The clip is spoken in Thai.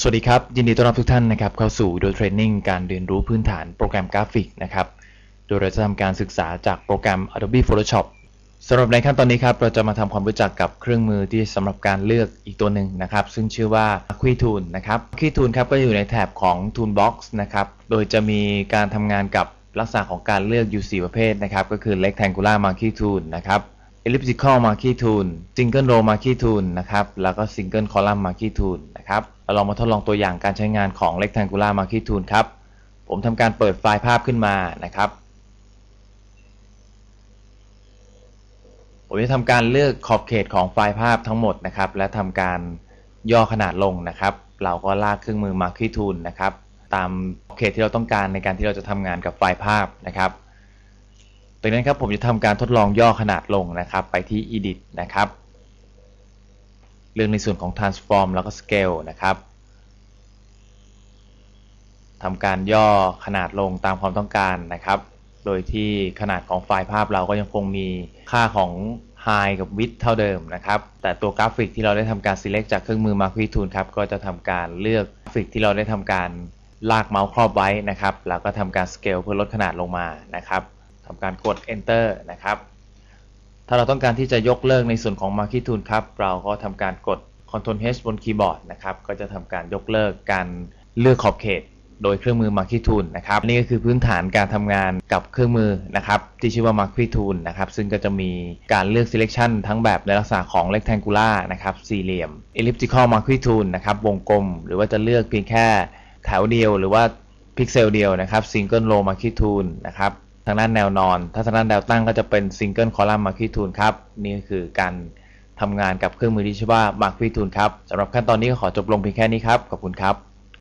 สวัสดีครับ ยินดีต้อนรับทุกท่านนะครับเข้าสู่ดูเทรนนิ่งการเรียนรู้พื้นฐานโปรแกรมกราฟิกนะครับ โดยเราจะทำการศึกษาจากโปรแกรม Adobe Photoshop สำหรับในขั้นตอนนี้ครับ เราจะมาทำความรู้จักกับเครื่องมือที่สำหรับการเลือกอีกตัวหนึ่งนะครับ ซึ่งชื่อว่า Marquee Tool นะครับ Marquee Tool ครับก็อยู่ในแถบของ Toolbox นะครับ โดยจะมีการทำงานกับลักษณะของการเลือกอยู่4ประเภทนะครับ ก็คือ Rectangular Marquee Tool นะครับ elliptical marquee tool single row marquee tool นะครับ แล้วก็ single column marquee tool นะครับ เราลองมาทดลองตัวอย่างการใช้งานของ rectangular marquee tool ครับ ผมทำการเปิดไฟล์ภาพขึ้นมานะครับ ผมจะทำการเลือกขอบเขตของไฟล์ภาพทั้งหมดนะครับ และทำการย่อขนาดลงนะครับ เราก็ลากเครื่องมือ marquee tool นะครับ ตามขอบเขตที่เราต้องการในการที่เราจะทำงานกับไฟล์ภาพนะครับดังนั้นครับผมจะทำการทดลองย่อขนาดลงนะครับ ไปที่ edit นะครับ เลือกในส่วนของ transform แล้วก็ scale นะครับทำการย่อขนาดลงตามความต้องการนะครับ โดยที่ขนาดของไฟล์ภาพเราก็ยังคงมีค่าของ high กับ width เท่าเดิมนะครับ แต่ตัวกราฟิกที่เราได้ทำการ select จากเครื่องมือ Marquee Tool ครับ ก็จะทำการเลือกกราฟิกที่เราได้ทำการลากเมาส์ครอบไว้นะครับ แล้วก็ทำการ scale เพื่อลดขนาดลงมานะครับทำการกด enter นะครับ ถ้าเราต้องการที่จะยกเลิกในส่วนของ Marquee Tool ครับ เราก็ทำการกด Ctrl H บนคีย์บอร์ดนะครับ ก็จะทำการยกเลิกการเลือกขอบเขต โดยเครื่องมือ Marquee Tool นะครับ นี่ก็คือพื้นฐานการทำงานกับเครื่องมือนะครับที่ชื่อว่า Marquee Tool นะครับ ซึ่งก็จะมีการเลือก selection ทั้งแบบในลักษณะของ rectangular นะครับ สี่เหลี่ยม elliptical Marquee Tool นะครับ วงกลม หรือว่าจะเลือกเพียงแค่แถวเดียว หรือว่าพิกเซลเดียวนะครับ single row Marquee Tool นะครับ ทางด้านแนวนอน ถ้าทางด้านแนวตั้งก็จะเป็น Single Column Marquee Tool ครับ นี่ก็คือการทำงานกับเครื่องมือที่ชื่อว่ามาร์คิทูลครับสำหรับขั้นตอนนี้ก็ขอจบลงเพียงแค่นี้ครับ ขอบคุณครับ